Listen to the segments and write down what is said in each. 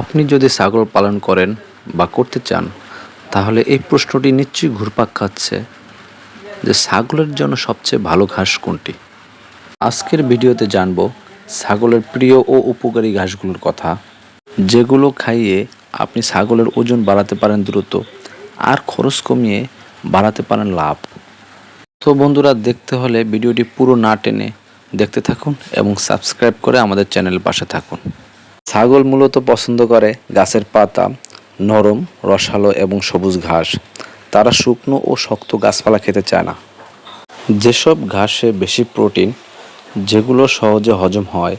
আপনি যদি ছাগল পালন করেন বা করতে চান, তাহলে এই প্রশ্নটি নিশ্চয়ই ঘুরপাক খাচ্ছে যে ছাগলের জন্য সবচেয়ে ভালো ঘাস কোনটি? আজকের ভিডিওতে জানব ছাগলের প্রিয় ও উপকারী ঘাসগুলোর কথা, যেগুলো খাইয়ে আপনি ছাগলের ওজন বাড়াতে পারেন দ্রুত আর খরচ কমিয়ে বাড়াতে পারেন লাভ। তো বন্ধুরা, দেখতে হলে ভিডিওটি পুরো না টেনে দেখতে থাকুন এবং সাবস্ক্রাইব করে আমাদের চ্যানেলের পাশে থাকুন। ছাগল মূলত পছন্দ করে গাছের পাতা, নরম, রসালো এবং সবুজ ঘাস। তারা শুকনো ও শক্ত গাছপালা খেতে চায় না। যেসব ঘাসে বেশি প্রোটিন, যেগুলো সহজে হজম হয়,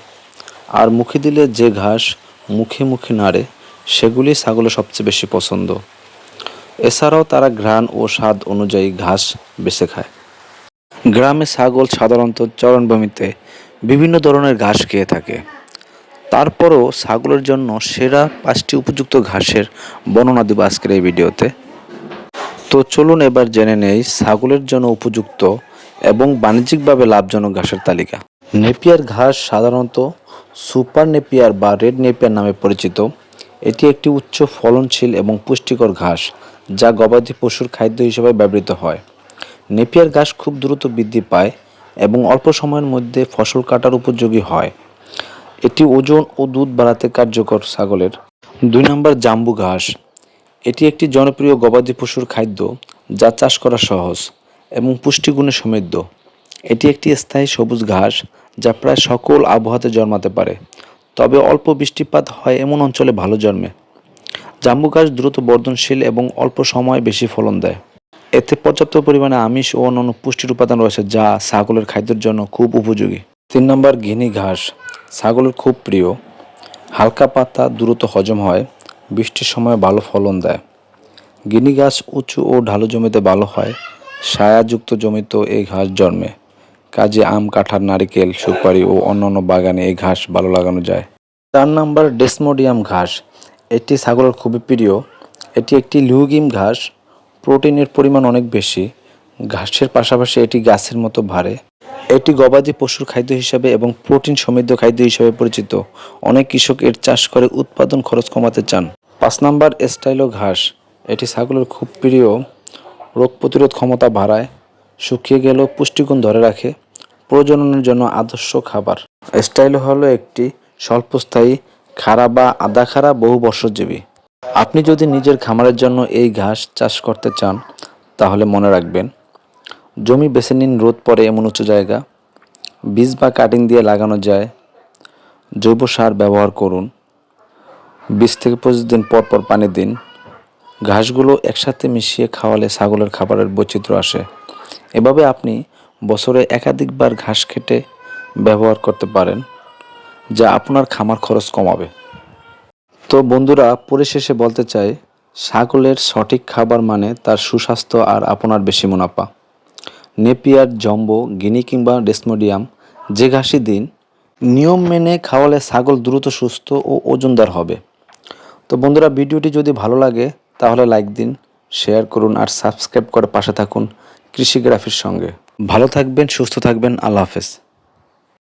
আর মুখে দিলে যে ঘাস মুখে মুখে নাড়ে, সেগুলি ছাগলের সবচেয়ে বেশি পছন্দ। এছাড়াও তারা ঘ্রাণ ও স্বাদ অনুযায়ী ঘাস বেছে খায়। গ্রামে ছাগল সাধারণত চরণভূমিতে বিভিন্ন ধরনের ঘাস খেয়ে থাকে। তারপরও ছাগলের জন্য সেরা পাঁচটি উপযুক্ত ঘাসের বর্ণনা দেব আজকের এই ভিডিওতে। তো চলুন এবার জেনে নেই ছাগলের জন্য উপযুক্ত এবং বাণিজ্যিকভাবে লাভজনক ঘাসের তালিকা। নেপিয়ার ঘাস সাধারণত সুপার নেপিয়ার বা রেড নেপিয়ার নামে পরিচিত। এটি একটি উচ্চ ফলনশীল এবং পুষ্টিকর ঘাস যা গবাদি পশুর খাদ্য হিসেবে ব্যবহৃত হয়। নেপিয়ার ঘাস খুব দ্রুত বৃদ্ধি পায় এবং অল্প সময়ের মধ্যে ফসল কাটার উপযোগী হয়। এটি ওজন ও দুধ বাড়াতে কার্যকর ছাগলের। দুই নম্বর, জাম্বু ঘাস। এটি একটি জনপ্রিয় গবাদি পশুর খাদ্য যা চাষ করা সহজ এবং পুষ্টিগুণে সমৃদ্ধ। এটি একটি স্থায়ী সবুজ ঘাস যা প্রায় সকল আবহাওয়াতে জন্মাতে পারে, তবে অল্প বৃষ্টিপাত হয় এমন অঞ্চলে ভালো জন্মে। জাম্বু ঘাস দ্রুত বর্ধনশীল এবং অল্প সময়ে বেশি ফলন দেয়। এতে পর্যাপ্ত পরিমাণে আমিষ ও অন্যান্য পুষ্টির উপাদান রয়েছে যা ছাগলের খাদ্যের জন্য খুব উপযোগী। তিন নম্বর, ঘিনি ঘাস। ছাগলের খুব প্রিয়। হালকা পাতা দ্রুত হজম হয়, বৃষ্টির সময় ভালো ফলন দেয়। গিনি গাছ উঁচু ও ঢালু জমিতে ভালো হয় সায়াযুক্ত জমিতেও এই ঘাস জন্মে। কাজে আম, কাঁঠাল, নারিকেল, সুপারি ও অন্যান্য বাগানে এই ঘাস ভালো লাগানো যায়। চার নম্বর ডেসমোডিয়াম ঘাস, এটি ছাগলের খুবই প্রিয়। এটি একটি লিউগিম ঘাস, প্রোটিনের পরিমাণ অনেক বেশি। ঘাসের পাশাপাশি এটি গাছের মতো ভারে। এটি গবাদি পশুর খাদ্য হিসাবে এবং প্রোটিন সমৃদ্ধ খাদ্য হিসাবে পরিচিত। অনেক কৃষক এর চাষ করে উৎপাদন খরচ কমাতে চান। পাঁচ নাম্বার স্টাইলো ঘাস। এটি ছাগলের খুব প্রিয়। রোগ প্রতিরোধ ক্ষমতা বাড়ায়, শুকিয়ে গেলেও পুষ্টিগুণ ধরে রাখে, প্রজননের জন্য আদর্শ খাবার। স্টাইলো হলো একটি স্বল্পস্থায়ী, খাড়া বা আধা খাড়া বহু বর্ষজীবী। আপনি যদি নিজের খামারের জন্য এই ঘাস চাষ করতে চান, তাহলে মনে রাখবেন জমি বেছে নিন, রোদ পড়ে এমন উঁচু জায়গা। বীজ বা কাটিং দিয়ে লাগানো যায়। জৈব সার ব্যবহার করুন। বিশ থেকে পঁচিশ দিন পর পর পানি দিন। ঘাসগুলো একসাথে মিশিয়ে খাওয়ালে ছাগলের খাবারের বৈচিত্র্য আসে। এভাবে আপনি বছরে একাধিকবার ঘাস কেটে ব্যবহার করতে পারেন, যা আপনার খামার খরচ কমাবে। তো বন্ধুরা, পরিশেষে বলতে চাই, ছাগলের সঠিক খাবার মানে তার সুস্বাস্থ্য আর আপনার বেশি মুনাফা। নেপিয়ার, জম্বো, গিনি কিংবা ডেসমোডিয়াম, যে ঘাসি দিন, নিয়ম মেনে খাওয়ালে ছাগল দ্রুত সুস্থ ও ওজনদার হবে। তো বন্ধুরা, ভিডিওটি যদি ভালো লাগে, তাহলে লাইক দিন, শেয়ার করুন আর সাবস্ক্রাইব করে পাশে থাকুন কৃষিগ্রাফির সঙ্গে। ভালো থাকবেন, সুস্থ থাকবেন, আল্লাহ হাফেজ।